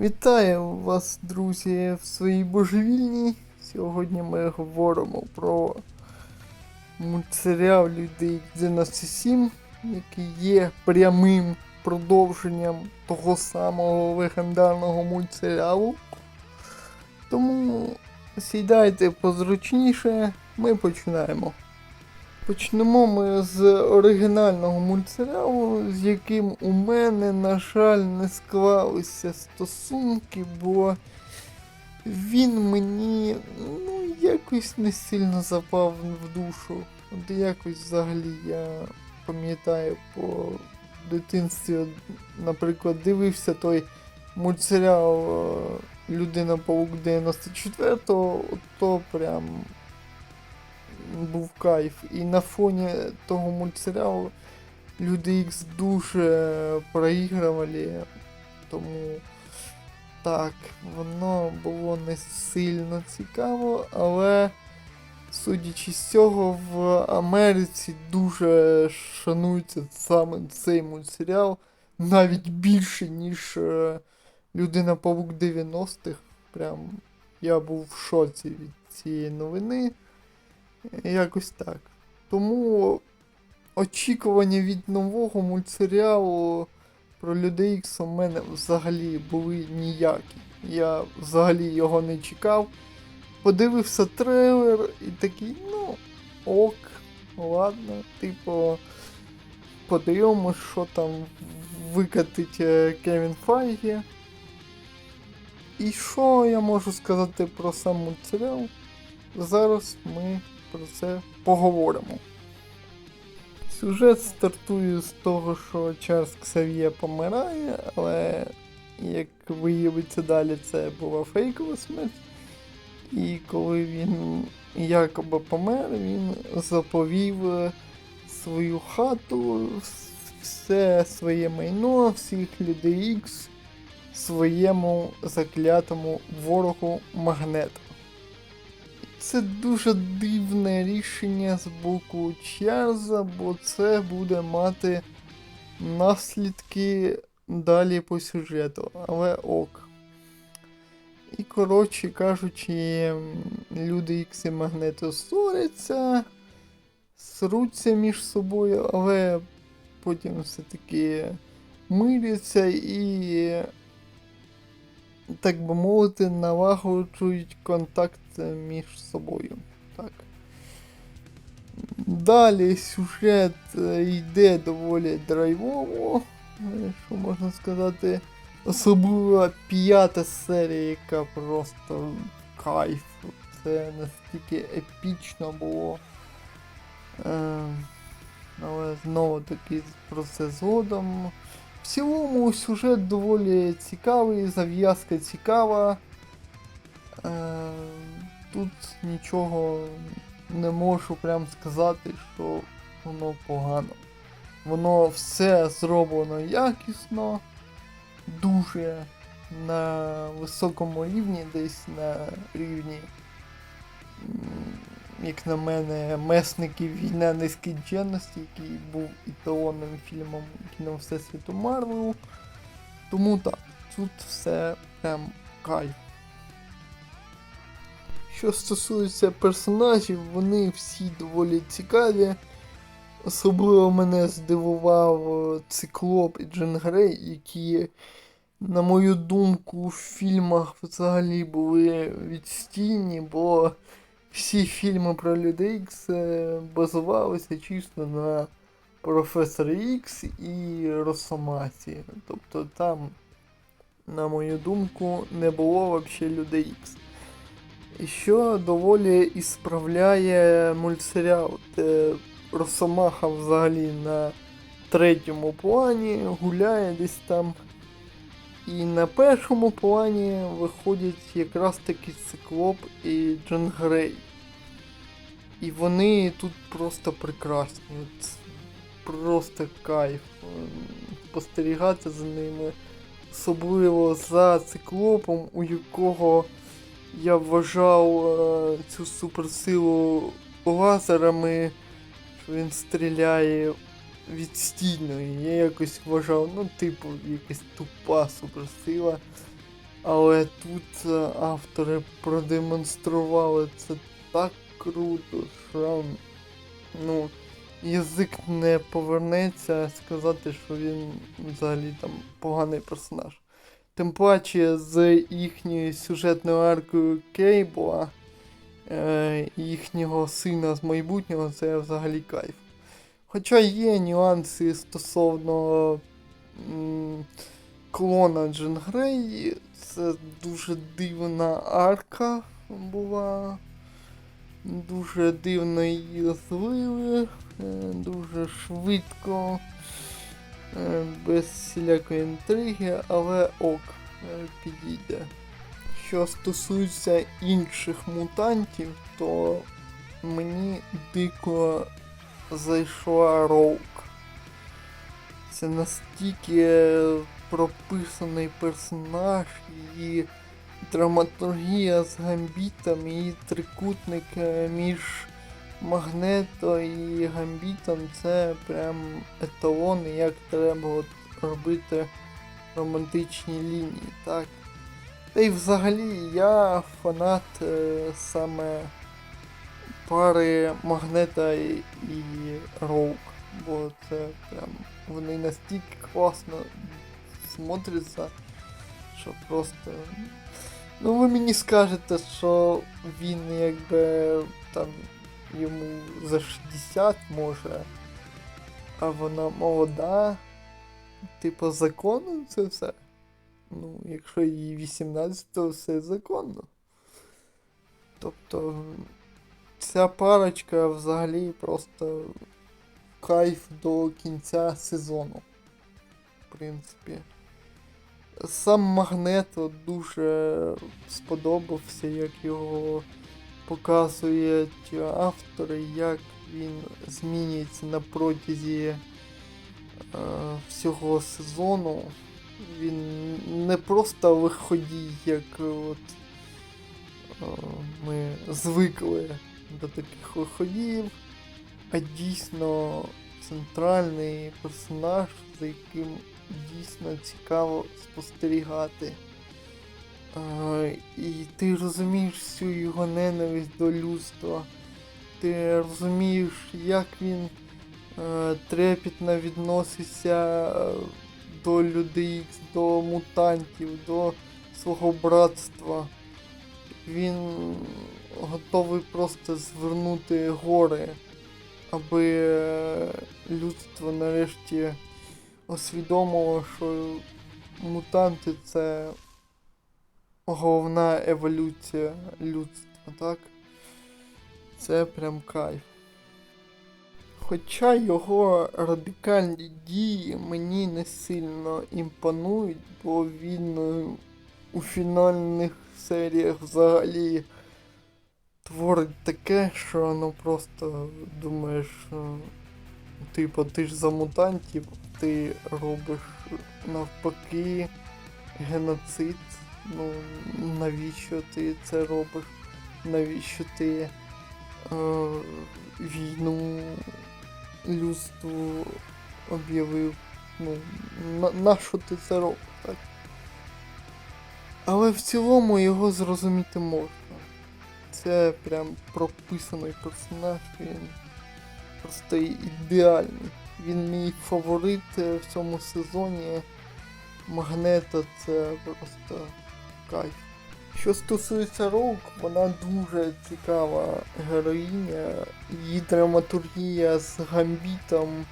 Вітаю вас, друзі, в своїй божевільні. Сьогодні ми говоримо про мультсеріал Людей 97, який є прямим продовженням того самого легендарного мультсеріалу. Тому сідайте позручніше, ми починаємо. Почнемо ми з оригінального мультсеріалу, з яким у мене, на жаль, не склалися стосунки, бо він мені ну, якось не сильно запав в душу. От якось взагалі я пам'ятаю по дитинстві, наприклад, дивився той мультсеріал Людина Паук 94-го, то прям був кайф. І на фоні того мультсеріалу Люди Ікс дуже проігрували, тому так, воно було не сильно цікаво, але судячи з цього, в Америці дуже шанується саме цей мультсеріал, навіть більше, ніж е, Людина Павук 90-х. Прям я був в шоці від цієї новини. Якось так. Тому очікування від нового мультсеріалу про Людей Ікс у мене взагалі були ніякі. Я взагалі його не чекав. Подивився трейлер і такий, ну, ок, ладно, типу, подивимось, що там викатить е, Кевін Файгі. І що я можу сказати про сам мультсеріал? Зараз ми про це поговоримо. Сюжет стартує з того, що Чарльз Ксав'є помирає, але як виявиться далі, це була фейкова смерть. І коли він якоби помер, він заповів е, свою хату, все своє майно, всіх людей Ікс своєму заклятому ворогу магнету. Це дуже дивне рішення з боку Чарльза, бо це буде мати наслідки далі по сюжету, але ок. І, коротше кажучи, люди Ікс і Магнето ссоряться, сруться між собою, але потім все-таки миряться і так би мовити, налагоджують контакт між собою. Так. Далі сюжет е, йде доволі драйвово, е, що можна сказати. Особливо п'ята серія, яка просто кайф. Це настільки епічно було. Е, але знову таки про це згодом. Цілому сюжет доволі цікавий, зав'язка цікава. Е, тут нічого не можу прям сказати, що воно погано. Воно все зроблено якісно, дуже на високому рівні, десь на рівні, як на мене, месників війна нескінченності, який був еталонним фільмом кіно Всесвіту Марвел. Тому так, тут все прям кайф. Що стосується персонажів, вони всі доволі цікаві. Особливо мене здивував е, Циклоп і Джин Грей, які, на мою думку, в фільмах взагалі були відстійні, бо всі фільми про людей базувалися чисто на Професорі Ікс і Росомасі. Тобто там, на мою думку, не було взагалі людей Ікс. Що доволі і справляє мультсеріал, де Росомаха взагалі на третьому плані гуляє десь там. І на першому плані виходять якраз таки Циклоп і Джон Грей. І вони тут просто прекрасні. От Просто кайф. Спостерігати за ними. Особливо за циклопом, у якого я вважав е, цю суперсилу лазерами, що він стріляє відстійно. І я якось вважав, ну, типу, якась тупа суперсила. Але тут е, автори продемонстрували це так круто, що ну, язик не повернеться сказати, що він взагалі там поганий персонаж. Тим паче з їхньою сюжетною аркою Кейбла, е, їхнього сина з майбутнього, це взагалі кайф. Хоча є нюанси стосовно м, клона Джин Грей, це дуже дивна арка була. Дуже дивно її злили, е, дуже швидко, е, без всілякої інтриги, але ок, е, підійде. Що стосується інших мутантів, то мені дико зайшла Роук. Це настільки прописаний персонаж, її драматургія з гамбітом, її трикутник е, між Магнето і Гамбітом це прям еталон, як треба от робити романтичні лінії, так. Та й взагалі я фанат е, саме пари Магнета і, і Роук, бо це прям вони настільки класно смотряться, що просто. Ну ви мені скажете, що він якби там йому за 60 може, а вона молода. Типу законно це все. Ну, якщо їй 18, то все законно. Тобто ця парочка взагалі просто кайф до кінця сезону. В принципі. Сам Магнето дуже сподобався, як його показують автори, як він змінюється на протязі е, всього сезону. Він не просто виходій, як от е, ми звикли до таких виходів, а дійсно центральний персонаж, за яким дійсно цікаво спостерігати. А, і ти розумієш всю його ненависть до людства. Ти розумієш, як він е, трепетно відноситься е, до людей, до мутантів, до свого братства. Він готовий просто звернути гори, аби е, людство нарешті усвідомило, що мутанти це головна еволюція людства, так? Це прям кайф. Хоча його радикальні дії мені не сильно імпонують, бо він е, у фінальних серіях взагалі творить таке, що ну просто думаєш, е, типу, ти ж за мутантів, ти робиш навпаки геноцид. Ну, навіщо ти це робиш? Навіщо ти е, війну людству об'явив? Ну, на, на що ти це робиш, так? Але в цілому його зрозуміти можна. Це прям прописаний персонаж, він просто ідеальний. Він мій фаворит е, в цьому сезоні. Магнета це просто кайф. Що стосується Роук, вона дуже цікава героїня. Її драматургія з гамбітом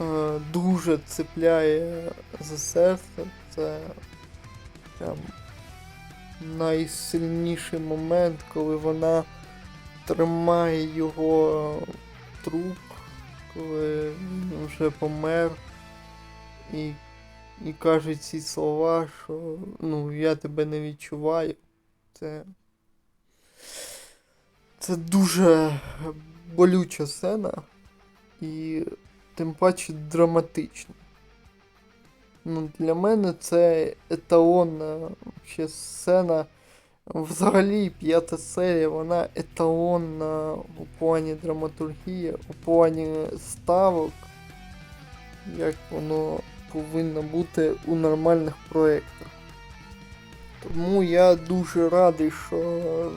е, дуже цепляє за серце. Це прям найсильніший момент, коли вона тримає його труп, коли він вже помер. І і каже ці слова, що ну, я тебе не відчуваю. Це. Це дуже болюча сцена і тим паче драматична. Ну, Для мене це еталонна ще сцена. Взагалі п'ята серія, вона еталонна у плані драматургії, у плані ставок, як воно повинно бути у нормальних проєктах. Тому я дуже радий, що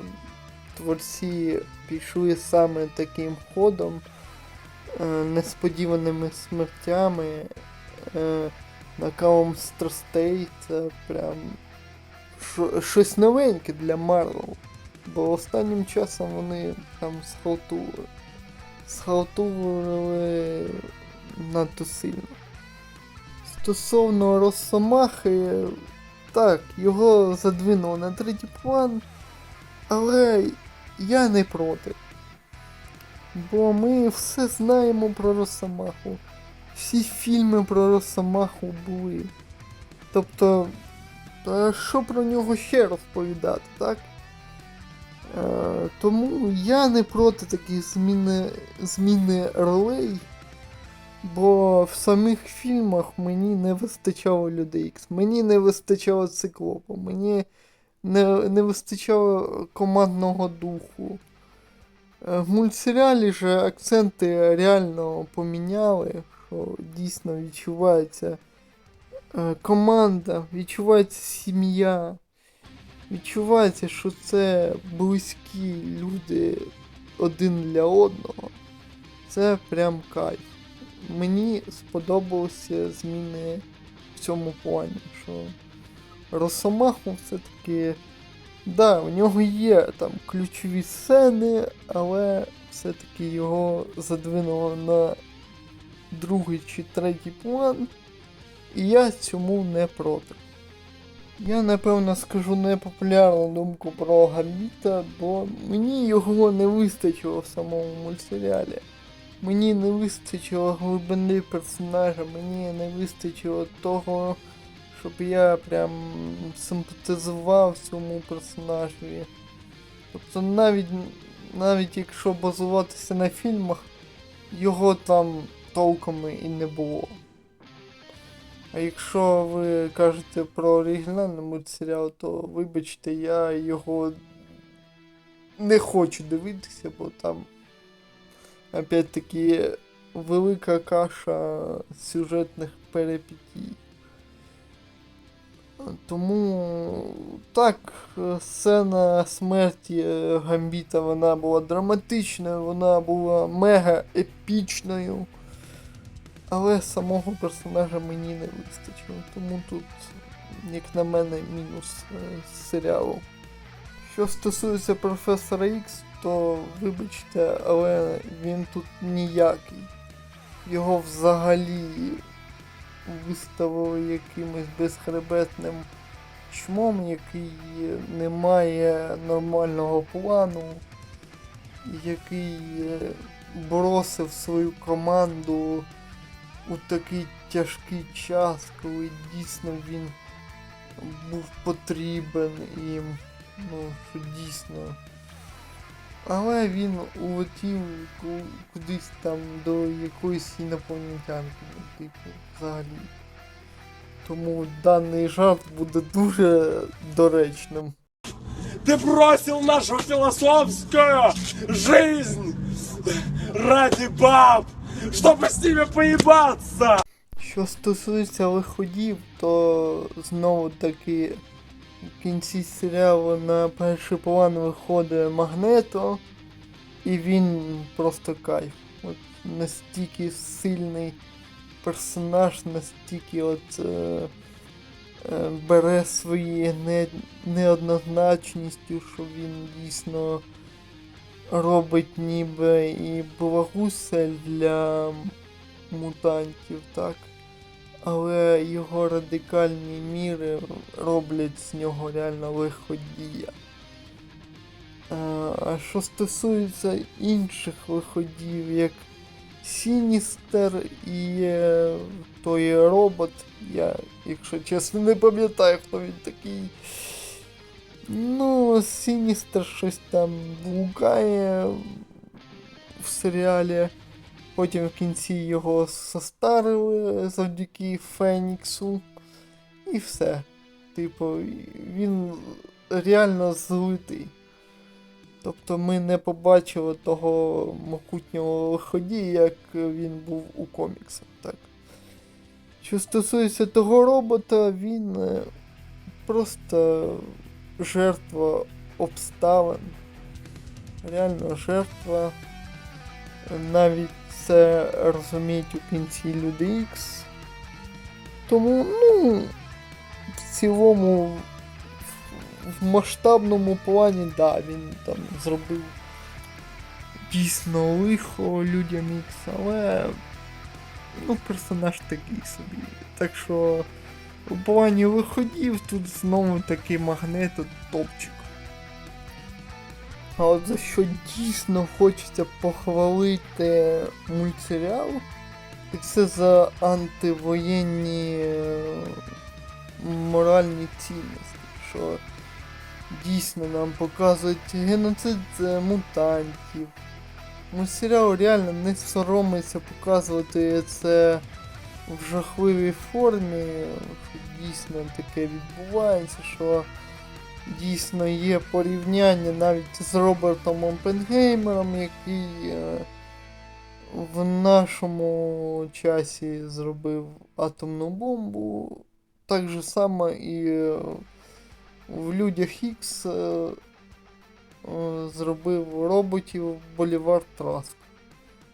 творці пішли саме таким ходом, е, несподіваними смертями, е, накалом страстей. Це прям щось новеньке для Марвел. Бо останнім часом вони там схалтували. Схалтували надто сильно. Стосовно Росомахи, так, його задвинуло на третій план, але я не проти. Бо ми все знаємо про Росомаху. Всі фільми про Росомаху були. Тобто, а що про нього ще розповідати, так? Е, тому я не проти таких зміни, зміни ролей. Бо в самих фільмах мені не вистачало людей Ікс, мені не вистачало циклопа, мені не, не вистачало командного духу. Е, В мультсеріалі же акценти реально поміняли, що дійсно відчувається команда, відчувається сім'я, відчувається, що це близькі люди один для одного. Це прям кайф мені сподобалися зміни в цьому плані, що Росомаху все-таки. Да, у нього є там ключові сцени, але все-таки його задвинуло на другий чи третій план. І я цьому не проти. Я напевно скажу непопулярну думку про Гамбіта, бо мені його не вистачило в самому мультсеріалі. Мені не вистачило глибини персонажа, мені не вистачило того, щоб я прям симпатизував цьому персонажеві. Тобто навіть, навіть якщо базуватися на фільмах, його там толком і не було. А якщо ви кажете про оригінальний мультсеріал, то вибачте, я його не хочу дивитися, бо там опять-таки велика каша сюжетних перипетій. Тому так, сцена смерті Гамбіта вона була драматичною, вона була мега епічною. Але самого персонажа мені не вистачило. Тому тут, як на мене, мінус е, серіалу. Що стосується професора Ікс, то вибачте, але він тут ніякий. Його взагалі виставили якимось безхребетним чмом, який не має нормального плану, який е, бросив свою команду у такий тяжкий час, коли дійсно він був потрібен їм. Ну, що дійсно. Але він улетів кудись там до якоїсь інопланетянки, типу, взагалі. Тому даний жарт буде дуже доречним. Ты бросил нашу философскую жизнь ради баб, чтобы с ними поебаться. Що стосується лиходів, то знову таки в кінці серіалу на перший план виходить Магнето, і він просто кайф. От настільки сильний персонаж, настільки от е, е, бере свої не, неоднозначністю, що він дійсно робить ніби і благусель для мутантів, так? Але його радикальні міри роблять з нього реально лиходія. А що стосується інших виходів, як Сіністер і е, той робот, я, якщо чесно, не пам'ятаю, хто він такий. Ну, Сіністер щось там блукає в серіалі. Потім в кінці його состарили завдяки Феніксу. І все. Типу, він реально злитий. Тобто ми не побачили того могутнього лиходія, як він був у коміксах. Так. Що стосується того робота, він е, просто жертва обставин. Реально жертва. Навіть це розуміють у кінці люди X. Тому, ну, в цілому, в- в масштабному плані, да, він там зробив дійсно лихо людям X, але ну, персонаж такий собі. Так що у плані виходів тут знову такий магнит от топчик. А от за що дійсно хочеться похвалити мультсеріал, і це за антивоєнні е, моральні цінності, що дійсно нам показують геноцид е, мутантів. Мультсеріал реально не соромиться показувати це в жахливій формі, дійсно таке відбувається, що дійсно є порівняння навіть з Робертом Оппенгеймером, який е, в нашому часі зробив атомну бомбу. Так же само і е, в людях Ікс е, зробив роботів Болівар Траск.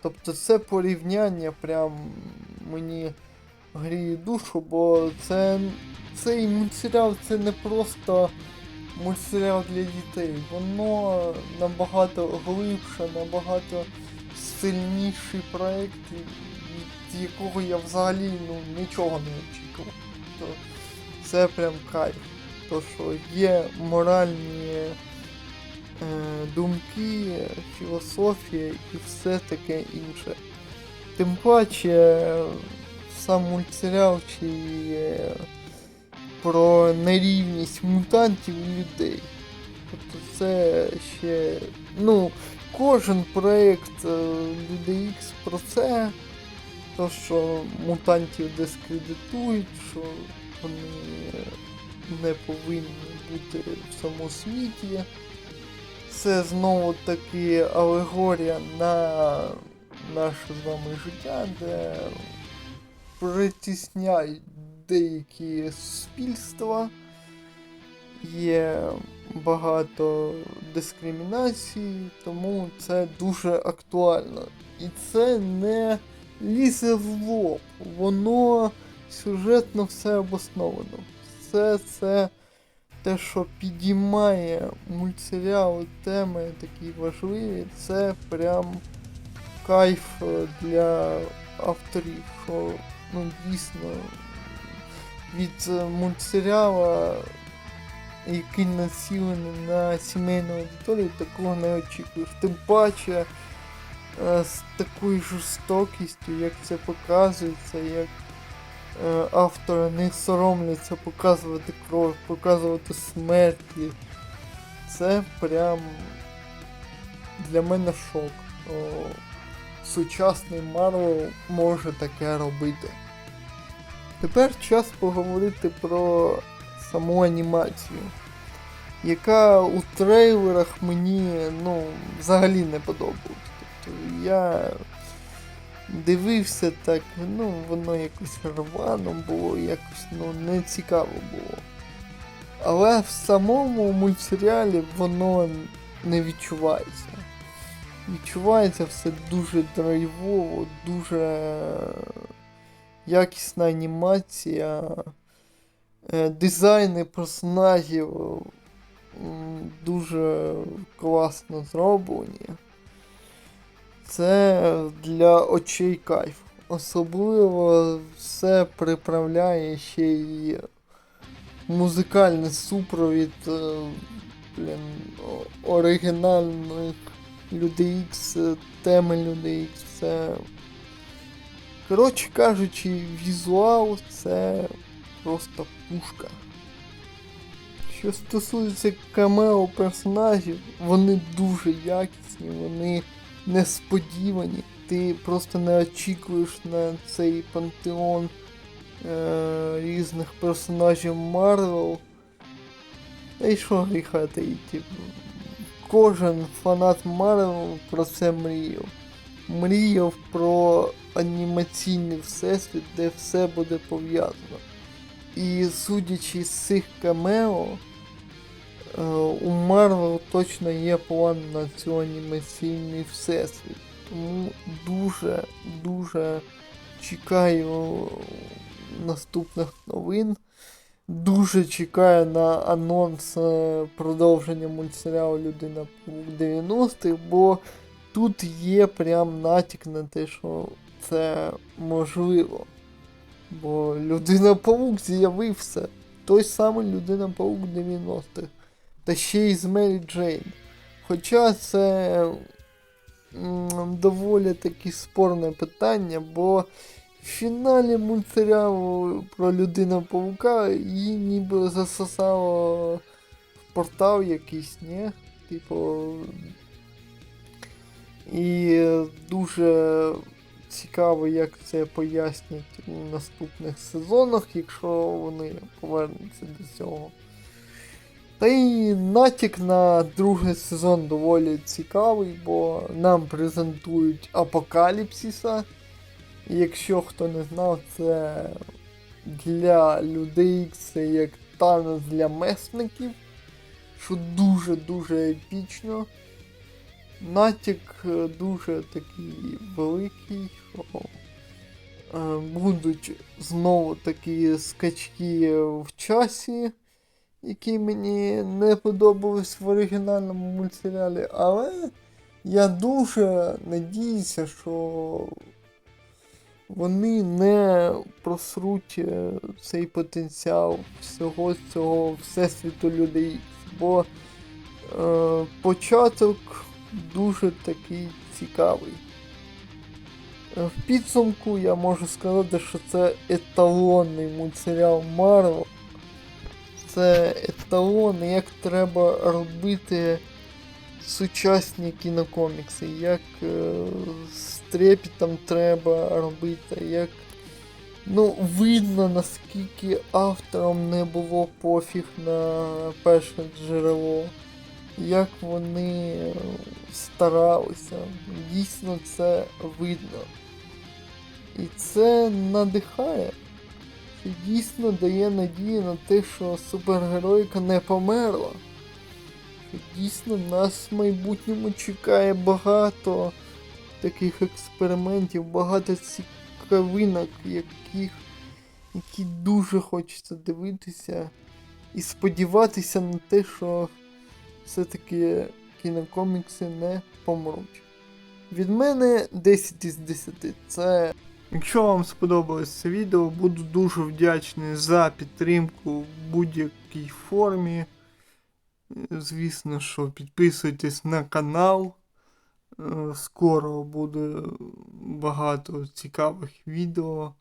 Тобто це порівняння прям мені гріє душу, бо це цей мультсеріал це не просто мультсеріал для дітей. Воно набагато глибше, набагато сильніший проект, від якого я взагалі ну, нічого не очікував. То це прям кайф. То, що є моральні думки, філософія і все таке інше. Тим паче, сам мультсеріал чи е, про нерівність мутантів і людей. Тобто це ще. Ну, кожен проєкт е, Люди про це. То, що мутантів дискредитують, що вони не повинні бути в цьому світі. Це знову таки алегорія на наше з вами життя, де притісняють деякі суспільства, є багато дискримінації, тому це дуже актуально. І це не лізе в лоб, воно сюжетно все обосновано. Все це те, що підіймає мультсеріал теми такі важливі, це прям кайф е, для авторів, що ну дійсно від е, мультсеріала, який націлений на сімейну аудиторію, такого не очікуєш. Тим паче е, з такою жорстокістю, як це показується, як автори не соромляться показувати кров, показувати смерті. Це прям для мене шок. О, сучасний Марвел може таке робити. Тепер час поговорити про саму анімацію, яка у трейлерах мені ну, взагалі не подобалась. Тобто я дивився так, ну, воно якось рвано було, якось ну, не цікаво було. Але в самому мультсеріалі воно не відчувається. Відчувається все дуже драйвово, дуже якісна анімація, е, дизайни персонажів дуже класно зроблені. Це для очей кайф. Особливо все приправляє ще й музикальний супровід е, блін, оригінальних Люди X, теми Люди X, все. Коротше кажучи, візуал це просто пушка. Що стосується камео персонажів, вони дуже якісні, вони несподівані. Ти просто не очікуєш на цей пантеон е- різних персонажів Марвел. Та й що гріха таїти. Кожен фанат Марвел про це мріяв. Мріяв про анімаційний всесвіт, де все буде пов'язано. І судячи з цих камео, у Марвел точно є план на цю анімаційний всесвіт. Тому дуже, дуже чекаю наступних новин. Дуже чекаю на анонс е, продовження мультсеріалу Людина Павук 90-х, бо тут є прям натяк на те, що це можливо. Бо Людина Павук з'явився. Той самий Людина Павук 90-х. Та ще й з Мері Джейн. Хоча це доволі таки спорне питання, бо в фіналі мультсеріалу про Людина Павука її ніби засосало в портал якийсь, ні? Типу. І дуже цікаво, як це пояснять у наступних сезонах, якщо вони повернуться до цього. Та й натяк на другий сезон доволі цікавий, бо нам презентують Апокаліпсиса. І Якщо хто не знав, це для людей це як танець для месників, що дуже-дуже епічно. Натяк е, дуже такий великий, що е, будуть знову такі скачки в часі, які мені не подобались в оригінальному мультсеріалі, але я дуже надіюся, що вони не просруть е, цей потенціал всього цього всесвіту людей. Бо е, початок дуже такий цікавий. Е, В підсумку я можу сказати, що це еталонний мультсеріал Марвел. Це еталон, як треба робити сучасні кінокомікси, як е, з трепетом треба робити, як. Ну, видно, наскільки авторам не було пофіг на перше джерело, як вони старалися. Дійсно це видно. І це надихає. Це дійсно дає надію на те, що супергеройка не померла. Що дійсно нас в майбутньому чекає багато таких експериментів, багато цікавинок, яких, які дуже хочеться дивитися і сподіватися на те, що все-таки кінокомікси не помруть. Від мене 10 із 10. Це. Якщо вам сподобалось це відео, буду дуже вдячний за підтримку в будь-якій формі. Звісно, що підписуйтесь на канал. Е, Скоро буде багато цікавих відео.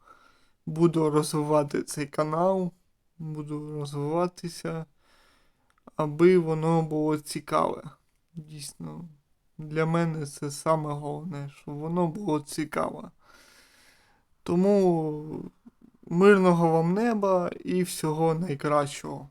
Буду розвивати цей канал, буду розвиватися, аби воно було цікаве. Дійсно, для мене це саме головне, щоб воно було цікаве. Тому мирного вам неба і всього найкращого.